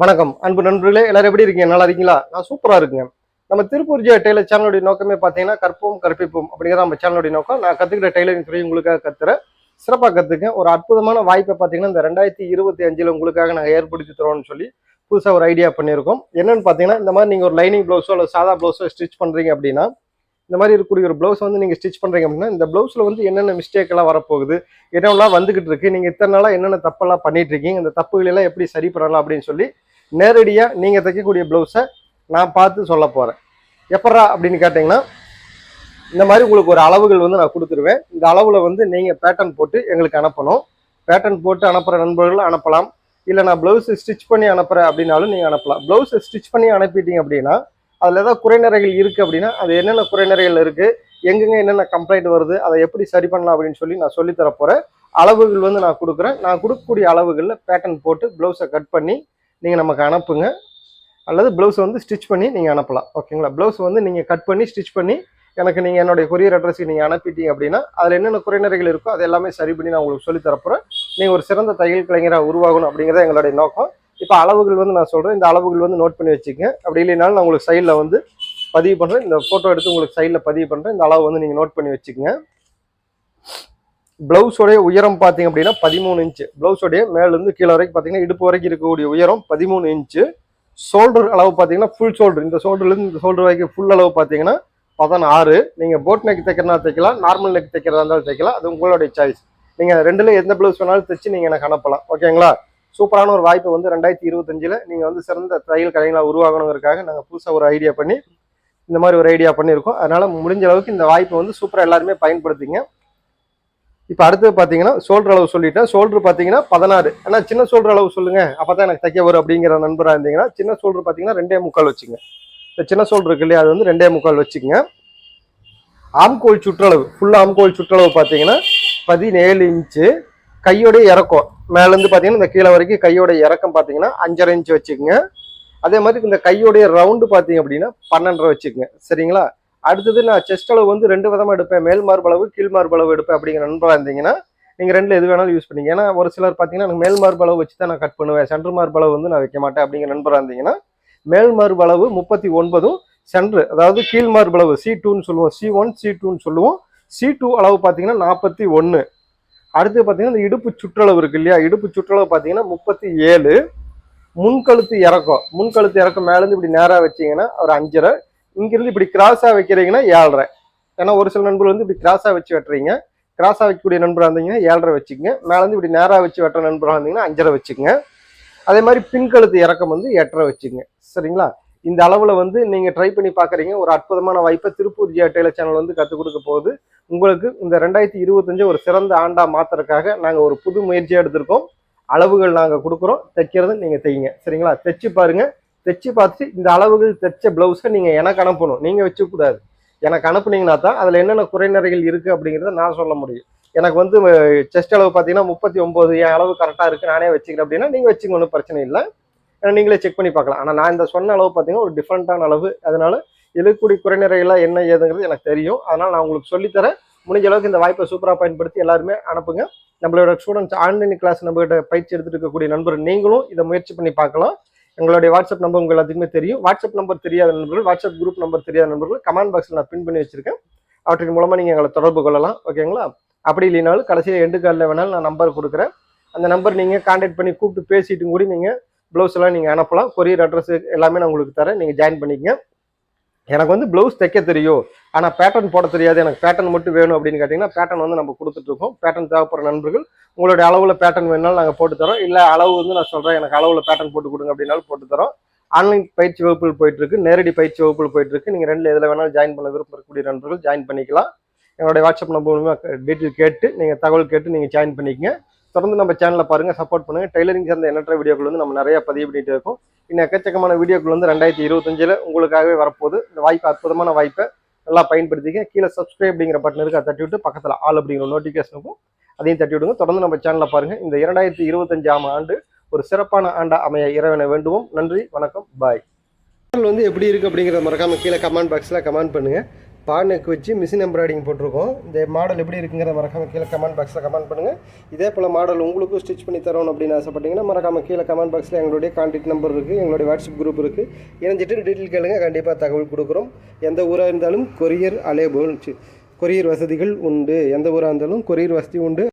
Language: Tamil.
வணக்கம். அன்பு நண்பர்களே எல்லாரும் எப்படி இருக்கீங்க? நல்லா இருக்கீங்களா? நான் சூப்பரா இருக்குங்க நம்ம திருப்பூர் ஜெய டெய்லர் சேனலுடைய நோக்கமே பார்த்தீங்கன்னா கற்போம் கற்பிப்போம் அப்படிங்கிற நம்ம சேனலுடைய நோக்கம். நான் கத்துக்கிற டெய்லரிங் துறை உங்களுக்காக கத்துறேன். சிறப்பாக கத்துக்க ஒரு அற்புதமான வாய்ப்பை பார்த்தீங்கன்னா இந்த ரெண்டாயிரத்தி இருபத்தி அஞ்சுல உங்களுக்காக நாங்கள் ஏற்படுத்தி தரோம்னு சொல்லி புதுசாக ஒரு ஐடியா பண்ணியிருக்கோம். என்னன்னு பார்த்தீங்கன்னா இந்த மாதிரி நீங்கள் ஒரு லைனிங் ப்ளவுஸோ இல்லை சாதா ப்ளவுஸோ ஸ்டிச் பண்ணுறீங்க அப்படின்னா இந்த மாதிரி இருக்கக்கூடிய ஒரு ப்ளவுஸ் வந்து நீங்கள் ஸ்டிச் பண்ணுறீங்க அப்படின்னா இந்த ப்ளவுஸில் வந்து என்னென்ன மிஸ்டேக்கெல்லாம் வரப்போகுது என்னெல்லாம் வந்துகிட்டு இருக்கு நீங்கள் இத்தனை நாளாக என்னென்ன தப்பெல்லாம் பண்ணிட்டு இருக்கீங்க இந்த தப்புகளெல்லாம் எப்படி சரி பண்ணலாம் அப்படின்னு சொல்லி நேரடியாக நீங்கள் தைக்கக்கூடிய ப்ளவுஸை நான் பார்த்து சொல்ல போகிறேன் எப்பட்றா அப்படின்னு கேட்டிங்கன்னா இந்த மாதிரி உங்களுக்கு ஒரு அளவுகள் வந்து நான் கொடுத்துருவேன். இந்த அளவில் வந்து நீங்கள் பேட்டர்ன் போட்டு எங்களுக்கு அனுப்பணும். பேட்டர்ன் போட்டு அனுப்புகிற நண்பர்கள் அனுப்பலாம். இல்லை நான் ப்ளவுஸ் ஸ்டிச் பண்ணி அனுப்புகிறேன் அப்படின்னாலும் நீங்கள் அனுப்பலாம். ப்ளவுஸ் ஸ்டிச் பண்ணி அனுப்பிட்டீங்க அப்படின்னா அதில் ஏதாவது குறைநிறைகள் இருக்குது அப்படின்னா அது என்னென்ன குறைநிறைகள் இருக்குது எங்கெங்க என்னென்ன கம்ப்ளைண்ட் வருது அதை எப்படி சரி பண்ணலாம் அப்படின்னு சொல்லி நான் சொல்லித்தர போகிறேன் அளவுகள் வந்து நான் கொடுக்குறேன். நான் கொடுக்கக்கூடிய அளவுகளில் பேட்டர்ன் போட்டு ப்ளவுஸை கட் பண்ணி நீங்கள் நமக்கு அனுப்புங்க. அல்லது ப்ளவுஸ் வந்து ஸ்டிச் பண்ணி நீங்கள் அனுப்பலாம். ஓகேங்களா ப்ளவுஸ் வந்து நீங்கள் கட் பண்ணி ஸ்டிச் பண்ணி எனக்கு நீங்கள் என்னுடைய கொரியர் அட்ரஸ்க்கு நீங்கள் அனுப்பிட்டீங்க அப்படின்னா அதில் என்னென்ன குறைநிறைகள் இருக்கோ அது எல்லாமே சரி பண்ணி நான் உங்களுக்கு சொல்லித் தரப்போகிறேன் நீங்கள் ஒரு சிறந்த தையல் கலைஞராக உருவாகணும் அப்படிங்கிறது எங்களுடைய நோக்கம். இப்போ அளவுகள் வந்து நான் சொல்கிறேன் இந்த அளவுகள் வந்து நோட் பண்ணி வச்சுக்கங்க. அப்படி இல்லைனாலும் நான் உங்களுக்கு சைடில் வந்து பதிவு பண்ணுறேன் இந்த ஃபோட்டோ எடுத்து உங்களுக்கு சைடில் பதிவு பண்ணுறேன் இந்த அளவு வந்து நீங்கள் நோட் பண்ணி வச்சுக்கோங்க. ப்ளவுஸோடைய உயரம் பார்த்தீங்க அப்படின்னா பதிமூணு இன்ச்சு ப்ளவுஸோடைய மேலேருந்து கீழே வரைக்கும் பார்த்தீங்கன்னா இடுப்பு வரைக்கும் இருக்கக்கூடிய உயரம் பதிமூணு இன்ச்சு ஷோல்டர் அளவு பார்த்தீங்கன்னா ஃபுல் ஷோல்டர் இந்த ஷோல்டர்லேருந்து இந்த ஷோல்டர் வரைக்கும் ஃபுல் அளவு பார்த்தீங்கன்னா பதினாறு. நீங்கள் போட் நெக் தைக்கிறதா தைக்கலாம். நார்மல் நெக் தைக்கிறதா இருந்தாலும் தைக்கலாம். அது உங்களுடைய சாய்ஸ் நீங்கள் ரெண்டில் எந்த ப்ளவுஸ் வேணாலும் தைச்சு நீங்கள் எனக்கு அனுப்பலாம். ஓகேங்களா சூப்பரான ஒரு வாய்ப்பு வந்து ரெண்டாயிரத்தி இருபத்தஞ்சில் நீங்கள் வந்து சிறந்த தையல் கலைஞர்களாக உருவாகணுங்கிறதுக்காக நாங்கள் புதுசாக ஒரு ஐடியா பண்ணி இந்த மாதிரி ஒரு ஐடியா பண்ணியிருக்கோம். அதனால் முடிஞ்ச அளவுக்கு இந்த வாய்ப்பை வந்து சூப்பராக எல்லாருமே பயன்படுத்திங்க. இப்போ அடுத்தது பார்த்தீங்கன்னா ஷோல்டர் அளவு சொல்லிட்டேன். ஷோல்டர் பார்த்தீங்கன்னா பதினாறு. ஆனால் சின்ன ஷோல்டர் அளவு சொல்லுங்கள் அப்போ தான் எனக்கு தைக்க வரும் அப்படிங்கிற நண்பராக இருந்தீங்கன்னா சின்ன ஷோல்டர் பார்த்தீங்கன்னா ரெண்டே முக்கால் வச்சுங்க. இந்த சின்ன ஷோல்டர் இருக்கு இல்லையா அது வந்து ரெண்டே முக்கால் வச்சுக்கோங்க. ஆம்கோல் சுற்றளவு ஃபுல் ஆம்கோல் சுற்றளவு பார்த்தீங்கன்னா பதினேழு இன்ச்சு கையோடைய இறக்கம். மேலேருந்து பார்த்தீங்கன்னா இந்த கீழே வரைக்கும் கையோட இறக்கம் பார்த்தீங்கன்னா அஞ்சரை இன்ச்சு வச்சுக்கோங்க. அதே மாதிரி இந்த கையோடைய ரவுண்டு பார்த்தீங்க அப்படின்னா பன்னெண்டரை வச்சுக்கோங்க. சரிங்களா? அடுத்தது நான் செஸ்ட் அளவு வந்து ரெண்டு விதமாக எடுப்பேன். மேல் மார்பளவு கீழ் மார்பளவு எடுப்பேன் அப்படிங்கிற நண்பராக இருந்தீங்கன்னா நீங்கள் ரெண்டில் எது வேணாலும் யூஸ் பண்ணிங்க ஏன்னா ஒரு சிலர் பார்த்தீங்கன்னா எனக்கு மேல் மார்பளவு வச்சு தான் நான் கட் பண்ணுவேன். சென்டர் மார்பளவு வந்து நான் வைக்க மாட்டேன் அப்படிங்கிற நண்பராக இருந்தீங்கன்னா மேல் மார்பளவு முப்பத்தி ஒன்பதும் சென்ட்ரு அதாவது கீழ் மார்பளவு சி டூன்னு சொல்லுவோம். சி ஒன் சி டூன்னு சொல்லுவோம். சி டூ அளவு பார்த்தீங்கன்னா நாற்பத்தி ஒன்று அடுத்து பார்த்தீங்கன்னா இந்த இடுப்பு சுற்றளவு இருக்கு இல்லையா? இடுப்பு சுற்றளவு பார்த்தீங்கன்னா முப்பத்தி ஏழு. முன்கழுத்து இறக்கம். முன்கழுத்து இறக்கம் மேலேருந்து இப்படி நேராக வச்சிங்கன்னா ஒரு அஞ்சரை. இங்கிருந்து இப்படி கிராஸாக வைக்கிறீங்கன்னா ஏழரை. ஏன்னா ஒரு சில நண்பர்கள் வந்து இப்படி கிராஸாக வச்சு வெட்டுறீங்க. கிராஸாக வைக்கக்கூடிய நண்பராக இருந்தீங்கன்னா ஏழரை வச்சுக்கோங்க. மேலேருந்து இப்படி நேராக வச்சு வெட்டுற நண்பராக இருந்தீங்கன்னா அஞ்சரை வச்சுக்கோங்க. அதே மாதிரி பின்கழுத்து இறக்கம் வந்து எட்டரை வச்சுக்கோங்க. சரிங்களா? இந்த அளவில் வந்து நீங்கள் ட்ரை பண்ணி பார்க்குறீங்க. ஒரு அற்புதமான வாய்ப்பை திருப்பூர் ஜியா டெய்லர் சேனல் வந்து கற்றுக் கொடுக்க போகுது. உங்களுக்கு இந்த ரெண்டாயிரத்தி இருபத்தஞ்சு ஒரு சிறந்த ஆண்டா மாத்துறதுக்காக நாங்கள் ஒரு புது முயற்சியாக எடுத்திருக்கோம். அளவுகள் நாங்கள் கொடுக்குறோம். தைக்கிறது நீங்கள் தைங்க சரிங்களா? தைச்சு பாருங்க. தைச்சு பார்த்துட்டு இந்த அளவுகள் தைச்ச ப்ளவுஸை நீங்கள் எனக்கு அனுப்பணும். நீங்கள் வச்சுக்கூடாது. எனக்கு அனுப்புனீங்கன்னா தான் அதில் என்னென்ன குறைநிறைகள் இருக்குது அப்படிங்கிறத நான் சொல்ல முடியும். எனக்கு வந்து செஸ்ட் அளவு பார்த்தீங்கன்னா முப்பத்தி ஒம்பது என் அளவு கரெக்டாக இருக்குது நானே வச்சுக்கிறேன் அப்படின்னா நீங்கள் வச்சுங்க ஒன்றும் பிரச்சனை இல்லை. ஏன்னா நீங்களே செக் பண்ணி பார்க்கலாம். ஆனால் நான் இந்த சொன்ன அளவு பார்த்தீங்கன்னா ஒரு டிஃப்ரெண்ட்டான அளவு. அதனால இருக்கக்கூடிய குறைநிறைகளாக என்ன ஏதுங்கிறது எனக்கு தெரியும். அதனால் நான் உங்களுக்கு சொல்லித்தரேன். முடிஞ்ச அளவுக்கு இந்த வாய்ப்பை சூப்பராக பயன்படுத்தி எல்லாருமே அனுப்புங்க. நம்மளோட ஸ்டூடெண்ட்ஸ் ஆன்லைன் கிளாஸ் நம்மகிட்ட பயிற்சி எடுத்துட்டு இருக்கக்கூடிய நண்பர் நீங்களும் இதை முயற்சி பண்ணி பார்க்கலாம். எங்களுடைய வாட்ஸ்அப் நம்பர் உங்களுக்கு எல்லாத்துக்குமே தெரியும். வாட்ஸ்அப் நம்பர் தெரியாத நண்பர்கள் வாட்ஸ்அப் குரூப் நம்பர் தெரியாத நண்பர்கள் கமெண்ட் பாக்ஸில் நான் பின் பண்ணி வச்சிருக்கேன். அவற்றின் மூலமாக நீங்கள் எங்களை தொடர்பு கொள்ளலாம். ஓகேங்களா அப்படி இல்லைனாலும் கடைசியில் எண்டு காலில் வேணாலும் நான் நம்பர் கொடுக்குறேன். அந்த நம்பர் நீங்கள் கான்டாக்ட் பண்ணி கூப்பிட்டு பேசிட்டு கூட நீங்கள் ப்ளவுஸ் எல்லாம் நீங்கள் அனுப்பலாம். கொரியர் அட்ரஸ் எல்லாமே நான் உங்களுக்கு தரேன். நீங்கள் ஜாயின் பண்ணிக்கங்க. எனக்கு வந்து ப்ளவுஸ் தைக்க தெரியும். ஆனால் பேட்டர்ன் போட தெரியாது. எனக்கு பேட்டர்ன் மட்டும் வேணும் அப்படின்னு கேட்டிங்கன்னா பேட்டர்ன் வந்து நம்ம கொடுத்துட்ருக்கோம் பேட்டர்ன் தேவைப்படுற நண்பர்கள் உங்களுடைய அளவில் பேட்டர்ன் வேணாலும் நாங்கள் போட்டு தரோம். இல்லை அளவு வந்து நான் சொல்கிறேன் எனக்கு அளவில் பேட்டர்ன் போட்டு கொடுங்க அப்படின்னாலும் போட்டு தரோம். ஆன்லைன் பயிற்சி வகுப்புகள் போயிட்டுருக்கு. நேரடி பயிற்சி வகுப்புகள் போயிட்டுருக்கு. நீங்கள் ரெண்டு எதில் வேணாலும் ஜாயின் பண்ண விருப்பக்கூடிய நண்பர்கள் ஜாயின் பண்ணிக்கலாம். என்னுடைய வாட்ஸ்அப் நம்பர் மூலமாக டீட்டெயில் கேட்டு நீங்கள் தகவல் கேட்டு நீங்கள் ஜாயின் பண்ணிக்கங்க. தொடர்ந்து நம்ம சேனலை பாருங்கள் சப்போர்ட் பண்ணுங்கள் டெய்லரிங் சார்ந்த எண்ணற்ற வீடியோக்கள் வந்து நம்ம நிறைய பதிவு பண்ணிட்டு இருக்கோம். இன்னும் எக்கச்சக்கமான வீடியோக்கள் வந்து ரெண்டாயிரத்தி இருபத்தஞ்சில் உங்களுக்காகவே வரப்போகுது. இந்த வாய்ப்பு அற்புதமான வாய்ப்பை நல்லா பயன்படுத்திக்க கீழே சப்ஸ்கிரைப் அப்படிங்கிற பட்டன் இருக்குது அதை தட்டி விட்டு பக்கத்தில் ஆல் அப்படிங்கிற நோட்டிஃபிகேஷனுக்கும் அதையும் தட்டி விடுங்க. தொடர்ந்து நம்ம சேனலில் பாருங்கள் இந்த இரண்டாயிரத்தி இருபத்தஞ்சாம் ஆண்டு ஒரு சிறப்பான ஆண்டா அமைய இறைவனை வேண்டுவோம். நன்றி வணக்கம் பாய் சேனல் வந்து எப்படி இருக்குது அப்படிங்கிறத மறக்காம கீழே கமெண்ட் பாக்ஸில் கமெண்ட் பண்ணுங்கள் பானுக்கு வச்சு மிஷின் எம்ப்ராய்டிங் போட்டிருக்கோம். இந்த மாடல் எப்படி இருக்குங்கிறத மறக்காம கீழே கமெண்ட் பாக்ஸில் கமெண்ட் பண்ணுங்கள் இதே போல் மாடல் உங்களுக்கும் ஸ்டிச் பண்ணி தரணும் அப்படின்னு ஆசைப்பட்டீங்கன்னா மறக்காம கீழே கமெண்ட் பாக்ஸில் எங்களுடைய கான்டாக்ட் நம்பர் இருக்குது எங்களுடைய வாட்ஸ்அப் குரூப் இருக்குது இணைஞ்சிட்டு டீட்டெயில் கேளுங்க கண்டிப்பாக தகவல் கொடுக்குறோம். எந்த ஊராக இருந்தாலும் கொரியர் அலேபோல் கொரியர் வசதிகள் உண்டு. எந்த ஊராக இருந்தாலும் கொரியர் வசதி உண்டு.